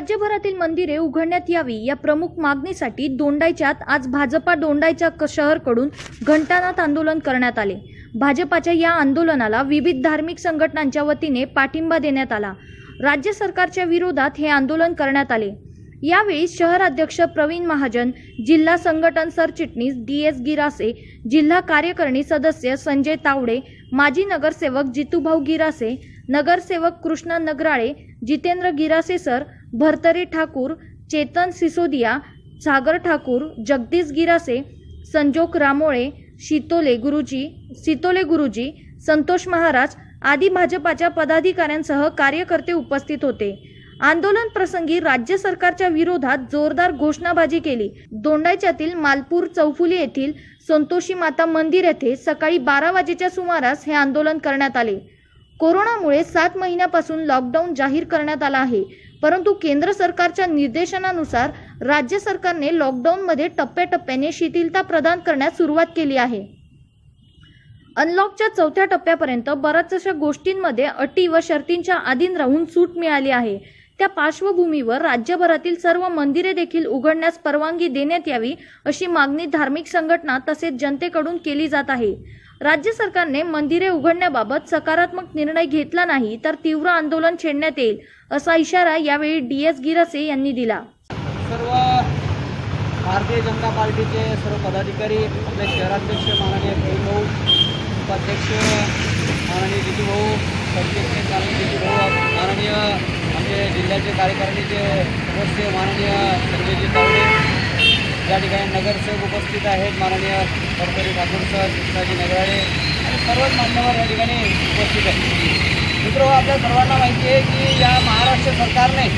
राज्यभरातील मंदिरे उघडण्यात यावी या प्रमुख मागणीसाठी दोंडाईच्यात आज भाजपा दोंडाईच्या शहरकडून घंटानाथ आंदोलन करण्यात आले. भाजपाच्या या आंदोलनाला विविध धार्मिक संघटनांच्या वतीने पाठिंबा देण्यात आला. राज्य सरकारच्या विरोधात हे आंदोलन करण्यात आले. यावेळी शहराध्यक्ष प्रवीण महाजन जिल्हा संघटन सरचिटणीस डी एस गिरासे जिल्हा कार्यकारिणी सदस्य संजय तावडे माजी नगरसेवक जितूभाऊ गिरासे नगरसेवक कृष्ण नगराळे जितेंद्र गिरासे सर भरतरी ठाकूर चेतन सिसोदिया सागर ठाकूर जगदीश गिरासे संजोग रामोळे शितोले गुरुजी सितोले गुरुजी संतोष महाराज आदी भाजपाच्या पदाधिकाऱ्यांसह कार्यकर्ते उपस्थित होते. आंदोलन प्रसंगी राज्य सरकारच्या विरोधात जोरदार घोषणाबाजी केली. दोंडाईच्यातील मालपूर चौफुली येथील संतोषी माता मंदिर येथे सकाळी बारा वाजेच्या सुमारास हे आंदोलन करण्यात आले. कोरोनामुळे सात महिन्यापासून लॉकडाऊन जाहीर करण्यात आला आहे. परंतु केंद्र सरकारच्या निर्देशनानुसार राज्य सरकारने लॉकडाऊनमध्ये टप्प्याटप्प्याने शिथिलता प्रदान करण्यास सुरुवात केली आहे. अनलॉकच्या चौथ्या टप्प्यापर्यंत बऱ्याचशा गोष्टींमध्ये अटी व शर्तींच्या अधीन राहून सूट मिळाली आहे. त्या पार्श्वभूमीवर राज्यभरातील सर्व मंदिरे देखील उघडण्यास परवानगी देण्यात यावी अशी मागणी धार्मिक संघटना तसेच जनतेकडून केली जात आहे. राज्य सरकारने मंदिरे उघडण्याबाबत सकारात्मक निर्णय घेतला नाही तर तीव्र आंदोलन छेडण्यात येईल असा इशारा यावेळी डी एस गिरसे यांनी दिला. सर्व भारतीय जनता पार्टीचे सर्व पदाधिकारी आपले शहराध्यक्ष माननीय भाऊ उपाध्यक्ष माननीय जितूभाऊ सरचिटणीस माननीय जितूभाऊ माननीय आमचे जिल्ह्याचे कार्यकारिणीचे सदस्य माननीय संजयजी या ठिकाणी नगरसेवक उपस्थित आहेत. माननीय कर्तरी ठाकूर सर कृष्णाजी नगराळे आणि सर्वच मान्यवर या ठिकाणी उपस्थित आहेत. मित्र हो, आपल्या सर्वांना माहिती आहे की या महाराष्ट्र सरकारने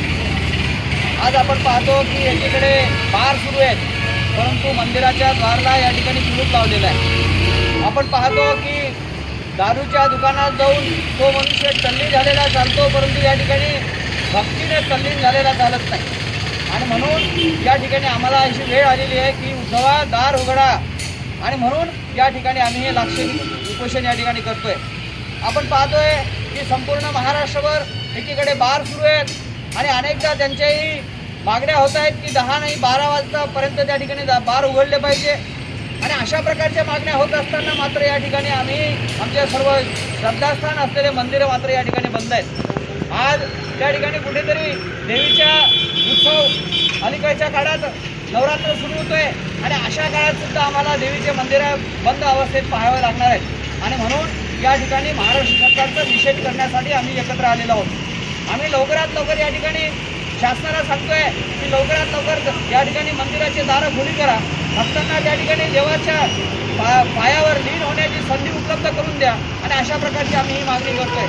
आज आपण पाहतो की एकीकडे बार सुरू आहेत परंतु मंदिराच्या द्वारला या ठिकाणी कुलूप लावलेला आहे. आपण पाहतो की दारूच्या दुकानात जाऊन तो मनुष्य तल्लीन झालेला चालतो परंतु या ठिकाणी भक्तीने तल्लीन झालेला चालत नाही. आणि म्हणून या ठिकाणी आम्हाला अशी वेळ आलेली आहे की उद्धवा दार उघडा. आणि म्हणून या ठिकाणी आम्ही हे लाक्षणिक उपोषण या ठिकाणी करतोय. आपण पाहतोय की संपूर्ण महाराष्ट्रभर एकीकडे बार सुरू आहेत आणि अनेकदा त्यांच्याही मागण्या होत आहेत की दहा नाही बारा वाजतापर्यंत त्या ठिकाणी बार उघडले पाहिजे. आणि अशा प्रकारच्या मागण्या होत असताना मात्र या ठिकाणी आम्ही आमच्या सर्व श्रद्धास्थान असलेले मंदिरं मात्र या ठिकाणी बंद आहेत. आज त्या ठिकाणी कुठेतरी देवीच्या उत्सव अलीकडच्या काळात नवरात्र सुरू होतोय. आणि अशा काळात सुद्धा आम्हाला देवीचे मंदिरं बंद अवस्थेत पाहावे लागणार आहेत. आणि म्हणून या ठिकाणी महाराष्ट्र सरकारचा निषेध करण्यासाठी आम्ही एकत्र आलेलो आहोत. आम्ही लवकरात लवकर या ठिकाणी शासनाला सांगतोय की लवकरात लवकर या ठिकाणी मंदिराचे दारं खुली करा. भक्तांना त्या ठिकाणी देवाच्या पा पायावर लीन होण्याची संधी उपलब्ध करून द्या. आणि अशा प्रकारची आम्ही ही मागणी करतोय.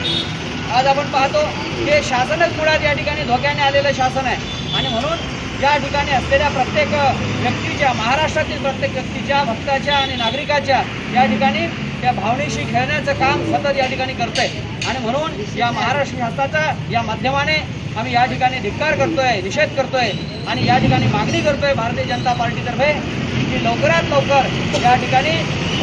आज आपण पाहतो हे शासनच मुळात या ठिकाणी धोक्याने आलेलं शासन आहे. आणि म्हणून या ठिकाणी असलेल्या प्रत्येक व्यक्तीच्या महाराष्ट्रातील प्रत्येक व्यक्तीच्या भक्ताच्या आणि नागरिकाच्या या ठिकाणी त्या भावनेशी खेळण्याचं काम सतत या ठिकाणी करतंय. आणि म्हणून या महाराष्ट्र शासनाचा या माध्यमाने आम्ही या ठिकाणी धिक्कार करतोय निषेध करतोय आणि या ठिकाणी मागणी करतोय भारतीय जनता पार्टीतर्फे की लवकरात लवकर या ठिकाणी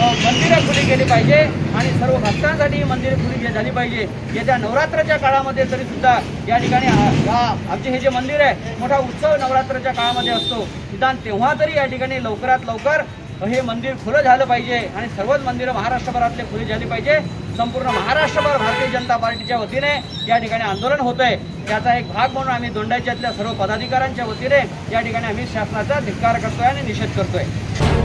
मंदिरं खुली केली पाहिजे आणि सर्व भक्तांसाठी ही मंदिरं खुली झाली पाहिजे. येत्या नवरात्राच्या काळामध्ये तरी सुद्धा या ठिकाणी आमचे हे जे मंदिर आहे मोठा उत्सव नवरात्राच्या काळामध्ये असतो. निदान तेव्हा तरी या ठिकाणी लवकरात लवकर हे मंदिर खुलं झालं पाहिजे आणि सर्वच मंदिरं महाराष्ट्रभरातले खुली झाली पाहिजे. संपूर्ण महाराष्ट्रभर भारतीय जनता पार्टीच्या वतीने या ठिकाणी आंदोलन होत आहे त्याचा एक भाग म्हणून आम्ही दोंडाच्यातल्या सर्व पदाधिकाऱ्यांच्या वतीने या ठिकाणी आम्ही शासनाचा धिक्कार करतोय आणि निषेध करतोय.